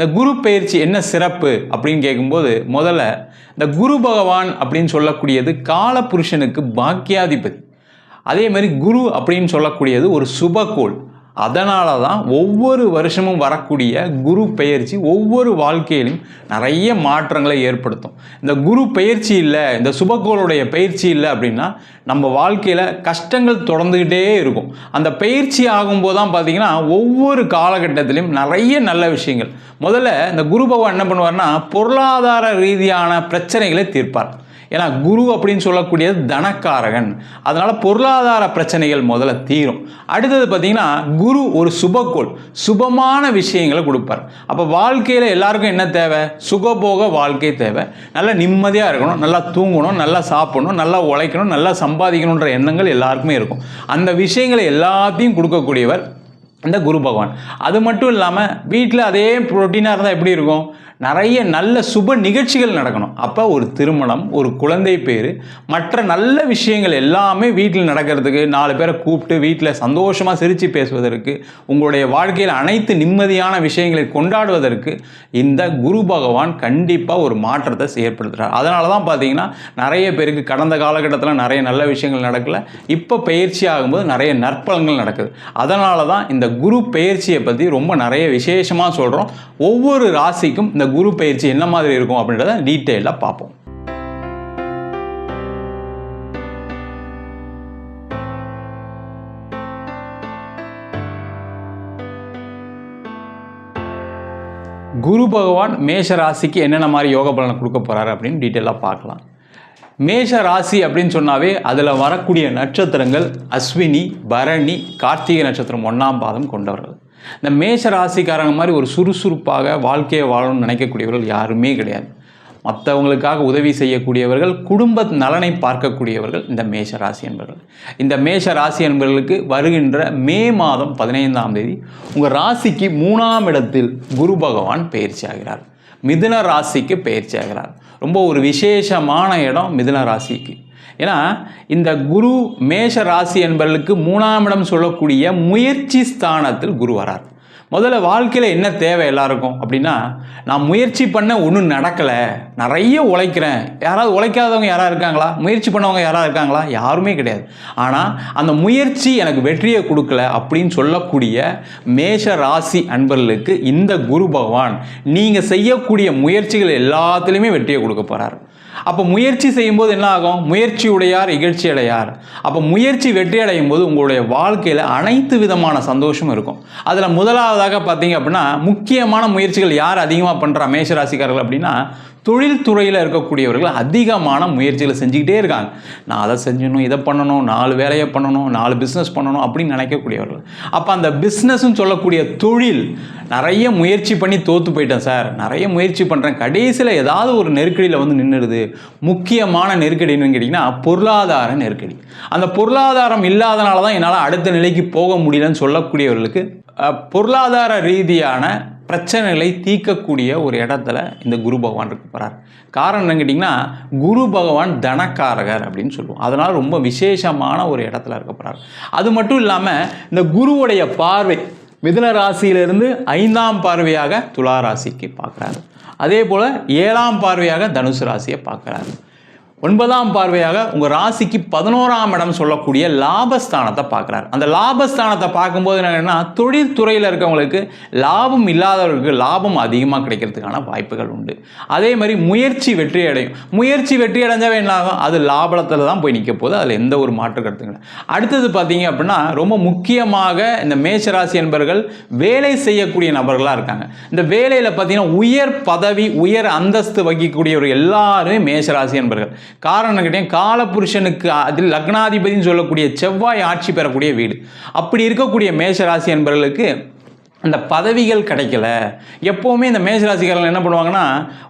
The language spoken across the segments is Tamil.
இந்த குரு பயிற்சி என்ன சிறப்பு அப்படின்னு கேட்கும்போது முதல்ல இந்த குரு பகவான் அப்படின்னு சொல்லக்கூடியது காலபுருஷனுக்கு பாக்கியாதிபதி. அதே மாதிரி குரு அப்படின்னு சொல்லக்கூடியது ஒரு சுபகோள் அதனால தான் ஒவ்வொரு வருஷமும் வரக்கூடிய குரு பெயர்ச்சி ஒவ்வொரு வாழ்க்கையிலும் நிறைய மாற்றங்களை ஏற்படுத்தும். இந்த குரு பயிற்சி இல்லை இந்த சுபகோளுடைய பயிற்சி இல்லை அப்படின்னா நம்ம வாழ்க்கையில் கஷ்டங்கள் தொடர்ந்துக்கிட்டே இருக்கும். அந்த பயிற்சி ஆகும்போது தான் பார்த்திங்கன்னா ஒவ்வொரு காலகட்டத்திலையும் நிறைய நல்ல விஷயங்கள். முதல்ல இந்த குரு பகவான் என்ன பண்ணுவார்னா பொருளாதார ரீதியான பிரச்சனைகளை தீர்ப்பார். ஏன்னா குரு அப்படின்னு சொல்லக்கூடியது தனக்காரகன். அதனால் பொருளாதார பிரச்சனைகள் முதல்ல தீரும். அடுத்தது பார்த்தீங்கன்னா குரு ஒரு சுபக்கோள் சுபமான விஷயங்களை கொடுப்பார். அப்போ வாழ்க்கையில் எல்லாருக்கும் என்ன தேவை? சுகபோக வாழ்க்கை தேவை. நல்லா நிம்மதியாக இருக்கணும் நல்லா தூங்கணும் நல்லா சாப்பிடணும் நல்லா உழைக்கணும் நல்லா சம்பாதிக்கணுன்ற எண்ணங்கள் எல்லாருக்குமே இருக்கும். அந்த விஷயங்களை எல்லாத்தையும் கொடுக்கக்கூடியவர் இந்த குரு பகவான். அது மட்டும் இல்லாமல் வீட்டில் அதே ப்ரோட்டீனாக இருந்தால் எப்படி இருக்கும்? நிறைய நல்ல சுப நிகழ்ச்சிகள் நடக்கணும். அப்போ ஒரு திருமணம் ஒரு குழந்தை பேர் மற்ற நல்ல விஷயங்கள் எல்லாமே வீட்டில் நடக்கிறதுக்கு நாலு பேரை கூப்பிட்டு வீட்டில் சந்தோஷமாக சிரித்து பேசுவதற்கு உங்களுடைய வாழ்க்கையில் அனைத்து நிம்மதியான விஷயங்களை கொண்டாடுவதற்கு இந்த குரு பகவான் கண்டிப்பாக ஒரு மாற்றத்தை ஏற்படுத்துகிறார் அதனால தான் பார்த்தீங்கன்னா நிறைய பேருக்கு கடந்த காலகட்டத்தில் நிறைய நல்ல விஷயங்கள் நடக்கல இப்போ பயிற்சி ஆகும்போது நிறைய நற்பலங்கள் நடக்குது. அதனால தான் இந்த குரு பயிற்சியை பற்றி ரொம்ப நிறைய விசேஷமாக சொல்கிறோம் ஒவ்வொரு ராசிக்கும் இந்த குரு பயிற்சி என்ன மாதிரி இருக்கும் அப்படின்றத டீட்டெயிலாக பார்ப்போம். குரு பகவான் மேஷ ராசிக்கு என்னென்ன மாதிரி யோக பலனை கொடுக்க போகிறாரு அப்படின்னு டீட்டெயிலாக பார்க்கலாம். மேஷ ராசி அப்படின்னு சொன்னாவே அதில் வரக்கூடிய நட்சத்திரங்கள் அஸ்வினி பரணி கார்த்திகை நட்சத்திரம் ஒன்றாம் பாதம் கொண்டவர்கள். இந்த மேஷ ராசிக்காரங்க மாதிரி ஒரு சுறுசுறுப்பாக வாழ்க்கையை வாழணும்னு நினைக்கக்கூடியவர்கள் யாருமே கிடையாது. மற்றவங்களுக்காக உதவி செய்யக்கூடியவர்கள் குடும்ப நலனை பார்க்கக்கூடியவர்கள் இந்த மேஷ ராசி என்பவர்கள். இந்த மேஷ ராசி என்பவர்களுக்கு வருகின்ற மே மாதம் பதினைந்தாம் தேதி உங்கள் ராசிக்கு மூணாம் இடத்தில் குரு பகவான் பயிற்சி ஆகிறார். மிதுன ராசிக்கு பயிற்சி ஆகிறார். ரொம்ப ஒரு விசேஷமான இடம் மிதுன ராசிக்கு. ஏன்னா இந்த குரு மேஷ ராசி என்பவர்களுக்கு மூணாம் இடம் சொல்லக்கூடிய முயற்சி ஸ்தானத்தில் குரு வரார். முதல்ல வாழ்க்கையில் என்ன தேவை எல்லாருக்கும்? அப்படின்னா நான் முயற்சி பண்ண ஒன்றும் நடக்கலை நிறைய உழைக்கிறேன். யாராவது உழைக்காதவங்க யாராவது இருக்காங்களா? முயற்சி பண்ணவங்க யாராவது இருக்காங்களா? யாருமே கிடையாது. ஆனால் அந்த முயற்சி எனக்கு வெற்றியை கொடுக்கல அப்படின்னு சொல்லக்கூடிய மேஷ ராசி அன்பர்களுக்கு இந்த குரு பகவான் நீங்கள் செய்யக்கூடிய முயற்சிகள் எல்லாத்துலேயுமே வெற்றியை கொடுக்க போகிறார் அப்போ முயற்சி செய்யும்போது என்ன ஆகும் முயற்சி உடையார் இகழ்ச்சி அடையார் அப்போ முயற்சி வெற்றி அடையும் போது உங்களுடைய வாழ்க்கையில் அனைத்து விதமான சந்தோஷமும் இருக்கும். அதில் முதலாவதாக பார்த்தீங்க அப்படின்னா முக்கியமான முயற்சிகள் யார் அதிகமாக பண்ணுறா மேஷராசிக்காரர்கள் அப்படின்னா தொழில்துறையில் இருக்கக்கூடியவர்கள் அதிகமான முயற்சிகளை செஞ்சுக்கிட்டே இருக்காங்க. நான் அதை செஞ்சணும் இதை பண்ணணும் நாலு வேலையை பண்ணணும் நாலு பிஸ்னஸ் பண்ணணும் அப்படின்னு நினைக்கக்கூடியவர்கள். அப்போ அந்த பிஸ்னஸ்ன்னு சொல்லக்கூடிய தொழில் நிறைய முயற்சி பண்ணி தோற்று போயிட்டேன் சார். நிறைய முயற்சி பண்ணுறேன் கடைசியில் ஏதாவது ஒரு நெருக்கடியில் வந்து நின்றுடுது முக்கியமான நெருக்கடி என்னன்னு கேட்டிங்கன்னா பொருளாதார நெருக்கடி. அந்த பொருளாதாரம் இல்லாதனால தான் என்னால் அடுத்த நிலைக்கு போக முடியலன்னு சொல்லக்கூடியவர்களுக்கு பொருளாதார ரீதியான பிரச்சனைகளை தீர்க்கக்கூடிய ஒரு இடத்துல இந்த குரு பகவான் இருக்க போகிறார் காரணம் என்னன்னு கேட்டிங்கன்னா குரு பகவான் தனக்காரகர் அப்படின்னு சொல்லுவோம். அதனால் ரொம்ப விசேஷமான ஒரு இடத்துல இருக்க போகிறார் அது மட்டும் இல்லாமல் இந்த குருவுடைய பார்வை மிதுன ராசியிலிருந்து ஐந்தாம் பார்வையாக துலா ராசிக்கு பார்க்குறாரு. அதே போல் ஏழாம் பார்வையாக தனுசு ராசியை பார்க்குறாரு. ஒன்பதாம் பார்வையாக உங்கள் ராசிக்கு பதினோராம் இடம் சொல்லக்கூடிய லாபஸ்தானத்தை பார்க்குறாரு. அந்த லாபஸ்தானத்தை பார்க்கும்போது என்னென்னா தொழில்துறையில் இருக்கவங்களுக்கு லாபம் இல்லாதவர்களுக்கு லாபம் அதிகமாக கிடைக்கிறதுக்கான வாய்ப்புகள் உண்டு. அதே மாதிரி முயற்சி வெற்றி அடையும். முயற்சி வெற்றி அடைஞ்சாவே என்ன ஆகும்? அது லாபத்தில் தான் போய் நிற்க போகுது. அதில் எந்த ஒரு மாற்று கருத்துங்க அடுத்தது பார்த்தீங்க அப்படின்னா ரொம்ப முக்கியமாக இந்த மேஷராசி என்பவர்கள் வேலை செய்யக்கூடிய நபர்களாக இருக்காங்க. இந்த வேலையில் பார்த்தீங்கன்னா உயர் பதவி உயர் அந்தஸ்து வகிக்கக்கூடியவர் எல்லாருமே மேஷராசி என்பர்கள். காரணம் கேட்டேன் காலபுருஷனுக்கு அதில் லக்னாதிபதினு சொல்லக்கூடிய செவ்வாய் ஆட்சி பெறக்கூடிய வீடு. அப்படி இருக்கக்கூடிய மேஷராசி என்பவர்களுக்கு அந்த பதவிகள் கிடைக்கல. எப்போவுமே இந்த மேஷராசிக்காரர்கள் என்ன பண்ணுவாங்கன்னா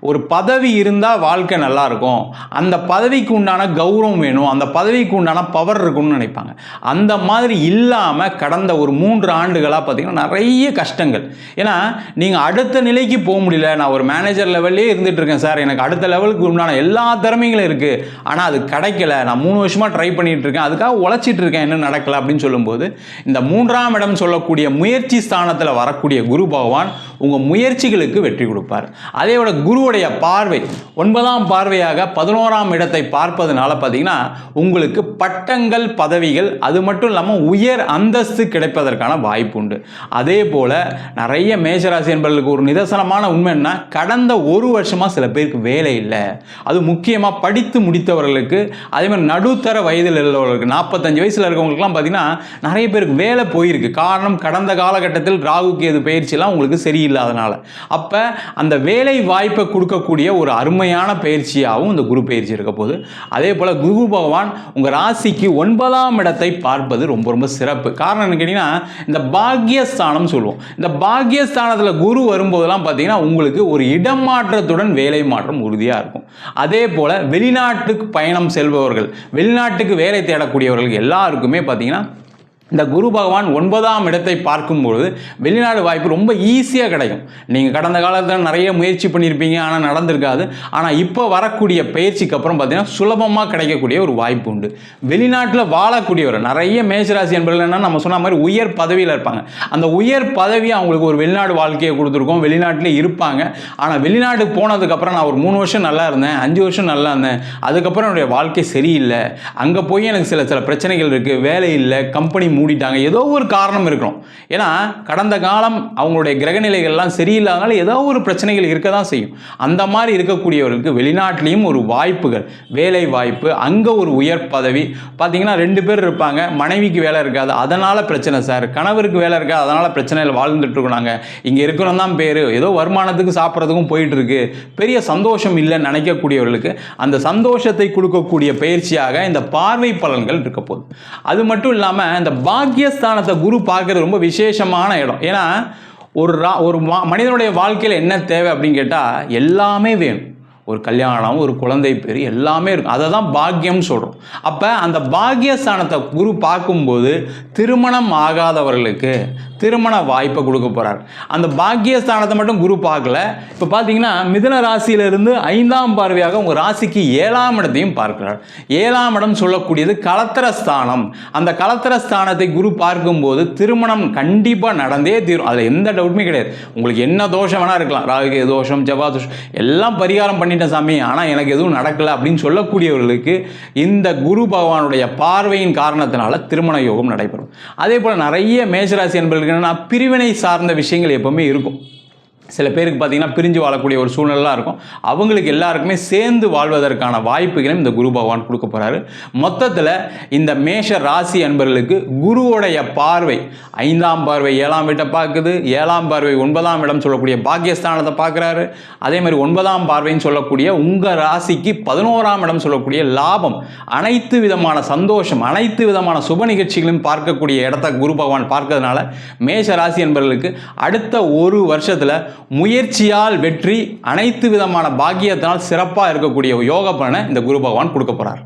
ஒரு பதவி இருந்தால் வாழ்க்கை நல்லாயிருக்கும் அந்த பதவிக்கு உண்டான கௌரவம் வேணும். அந்த பதவிக்கு உண்டான பவர் இருக்கும்னு நினைப்பாங்க. அந்த மாதிரி இல்லாமல் கடந்த ஒரு மூன்று ஆண்டுகளாக பார்த்தீங்கன்னா நிறைய கஷ்டங்கள். ஏன்னா நீங்கள் அடுத்த நிலைக்கு போக முடியல. நான் ஒரு மேனேஜர் லெவல்லே இருந்துகிட்ருக்கேன் சார். எனக்கு அடுத்த லெவலுக்கு உண்டான எல்லா திறமைகளும் இருக்குது ஆனால் அது கிடைக்கல. நான் மூணு வருஷமாக ட்ரை பண்ணிகிட்டு இருக்கேன். அதுக்காக உழைச்சிட்டு இருக்கேன். என்ன நடக்கல அப்படின்னு சொல்லும்போது இந்த மூன்றாம் இடம் சொல்லக்கூடிய முயற்சி ஸ்தானத்தில் வரக்கூடிய குரு பகவான் உங்கள் முயற்சிகளுக்கு வெற்றி கொடுப்பார். அதே விட குருவுடைய பார்வை ஒன்பதாம் பார்வையாக பதினோராம் இடத்தை பார்ப்பதுனால பார்த்தீங்கன்னா உங்களுக்கு பட்டங்கள் பதவிகள் அது மட்டும் இல்லாமல் உயர் அந்தஸ்து கிடைப்பதற்கான வாய்ப்பு உண்டு. அதே போல் நிறைய மேஷராசி என்பவர்களுக்கு ஒரு நிதர்சனமான உண்மை என்ன கடந்த ஒரு வருஷமாக சில பேருக்கு வேலை இல்லை. அது முக்கியமாக படித்து முடித்தவர்களுக்கு அதே மாதிரி நடுத்தர வயதில் உள்ளவர்களுக்கு நாற்பத்தஞ்சு வயசில் இருக்கவங்களுக்குலாம் பார்த்தீங்கன்னா நிறைய பேருக்கு வேலை போயிருக்கு. காரணம் கடந்த காலகட்டத்தில் ராகு கேது பயிற்சியெல்லாம் உங்களுக்கு சரியில்லை. இல்லாதனால. அப்போ அந்த வேலை வாய்ப்பை கொடுக்கக்கூடிய ஒரு அருமையான பயிற்சியாகவும் இந்த குரு பயிற்சி இருக்க போது அதே போல் குரு பகவான் உங்கள் ராசிக்கு ஒன்பதாம் இடத்தை பார்ப்பது ரொம்ப ரொம்ப சிறப்பு. காரணம் என்ன கேட்டிங்கன்னா இந்த பாக்யஸ்தானம் சொல்லுவோம். இந்த பாக்யஸ்தானத்தில் குரு வரும்போதெல்லாம் பார்த்தீங்கன்னா உங்களுக்கு ஒரு இடம் மாற்றத்துடன் வேலை மாற்றம் உறுதியாக இருக்கும். அதே போல் வெளிநாட்டுக்கு பயணம் செல்பவர்கள் வெளிநாட்டுக்கு வேலை தேடக்கூடியவர்கள் எல்லாருக்குமே பார்த்தீங்கன்னா இந்த குரு பகவான் ஒன்பதாம் இடத்தை பார்க்கும்பொழுது வெளிநாடு வாய்ப்பு ரொம்ப ஈஸியாக கிடைக்கும். நீங்கள் கடந்த காலத்தில் நிறைய முயற்சி பண்ணியிருப்பீங்க ஆனால் நடந்திருக்காது. ஆனால் இப்போ வரக்கூடிய பயிற்சிக்கு அப்புறம் பார்த்தீங்கன்னா சுலபமாக கிடைக்கக்கூடிய ஒரு வாய்ப்பு உண்டு. வெளிநாட்டில் வாழக்கூடியவர் நிறைய மேசராசி என்பவர்கள் என்ன நம்ம சொன்ன மாதிரி உயர் பதவியில் இருப்பாங்க. அந்த உயர் பதவி அவங்களுக்கு ஒரு வெளிநாடு வாழ்க்கையை கொடுத்துருக்கோம் வெளிநாட்டில் இருப்பாங்க. ஆனால் வெளிநாடு போனதுக்கப்புறம் நான் ஒரு மூணு வருஷம் நல்லா இருந்தேன் அஞ்சு வருஷம் நல்லா இருந்தேன். அதுக்கப்புறம் என்னுடைய வாழ்க்கை சரியில்லை. அங்கே போய் எனக்கு சில சில பிரச்சனைகள் இருக்குது வேலை இல்லை கம்பெனி மூடிட்டாங்க. ஏதோ ஒரு காரணம் இருக்கணும் ஏன்னா கடந்த காலம் அவங்களுடைய கிரகநிலைகள்லாம் சரியில்லாதனால ஏதோ ஒரு பிரச்சனைகள் இருக்க தான் செய்யும். அந்த மாதிரி இருக்கக்கூடியவர்களுக்கு வெளிநாட்டிலையும் ஒரு வாய்ப்புகள் வேலை வாய்ப்பு அங்கே ஒரு உயர் பதவி. பார்த்தீங்கன்னா ரெண்டு பேர் இருப்பாங்க. மனைவிக்கு வேலை இருக்காது. அதனால் பிரச்சனை சார். கணவருக்கு வேலை இருக்காது. அதனால் பிரச்சனையில் வாழ்ந்துட்டு நாங்கள் இங்கே இருக்கிறோம் தான் பேர். ஏதோ வருமானத்துக்கு சாப்பிட்றதுக்கும் போயிட்டுருக்கு. பெரிய சந்தோஷம் இல்லைன்னு நினைக்கக்கூடியவர்களுக்கு அந்த சந்தோஷத்தை கொடுக்கக்கூடிய பயிற்சியாக இந்த பார்வை பலன்கள் இருக்க போகுது. அது மட்டும் இல்லாமல் இந்த பாக்கியஸ்தானத்தை குரு பார்க்கறது ரொம்ப விசேஷமான இடம். ஏன்னா ஒரு ரா ஒரு மனிதனுடைய வாழ்க்கையில் என்ன தேவை அப்படின்னு கேட்டால் எல்லாமே வேணும். ஒரு கல்யாணம் ஒரு குழந்தை பேர் எல்லாமே இருக்கும். அதை தான் பாக்கியம்னு சொல்கிறோம் அப்போ அந்த பாக்கியஸ்தானத்தை குரு பார்க்கும்போது திருமணம் ஆகாதவர்களுக்கு திருமண வாய்ப்பை கொடுக்க போகிறார் அந்த பாக்கியஸ்தானத்தை மட்டும் குரு பார்க்கல. இப்போ பார்த்தீங்கன்னா மிதுன ராசியிலிருந்து ஐந்தாம் பார்வையாக உங்கள் ராசிக்கு ஏழாம் இடத்தையும் பார்க்கிறார். ஏழாம் இடம் சொல்லக்கூடியது கலத்திரஸ்தானம் அந்த கலத்திரஸ்தானத்தை குரு பார்க்கும்போது திருமணம் கண்டிப்பாக நடந்தே தீரும். அதில் எந்த டவுட்டுமே கிடையாது. உங்களுக்கு என்ன தோஷம் வேணால் இருக்கலாம். ராகு தோஷம் ஜவா தோஷம் எல்லாம் பரிகாரம் பண்ணிட்டேன் சாமி ஆனால் எனக்கு எதுவும் நடக்கலை அப்படின்னு சொல்லக்கூடியவர்களுக்கு இந்த குரு பகவானுடைய பார்வையின் காரணத்தினால திருமண யோகம் நடைபெறும். அதே போல் நிறைய மேஷராசி என்பவர்கள் என்னன்னா பிரிவினை சார்ந்த விஷயங்கள் எப்பவுமே இருக்கும். சில பேருக்கு பார்த்தீங்கன்னா பிரிஞ்சு வாழக்கூடிய ஒரு சூழ்நிலாம் இருக்கும். அவங்களுக்கு எல்லாருக்குமே சேர்ந்து வாழ்வதற்கான வாய்ப்புகளையும் இந்த குரு பகவான் கொடுக்க போகிறாரு மொத்தத்தில் இந்த மேஷ ராசி அன்பர்களுக்கு குருவோடைய பார்வை ஐந்தாம் பார்வை ஏழாம் வீட்டை பார்க்குது. ஏழாம் பார்வை ஒன்பதாம் இடம் சொல்லக்கூடிய பாக்கியஸ்தானத்தை பார்க்குறாரு. அதே மாதிரி ஒன்பதாம் பார்வைன்னு சொல்லக்கூடிய உங்கள் ராசிக்கு பதினோராம் இடம் சொல்லக்கூடிய லாபம் அனைத்து விதமான சந்தோஷம் அனைத்து விதமான சுப நிகழ்ச்சிகளையும் பார்க்கக்கூடிய இடத்த குரு பகவான் பார்க்கறதுனால மேஷ ராசி என்பவர்களுக்கு அடுத்த ஒரு வருஷத்தில் முயற்சியால் வெற்றி அனைத்து விதமான பாக்கியத்தினால் சிறப்பாக இருக்கக்கூடிய யோக பலனை இந்த குரு பகவான் கொடுக்க போகிறார்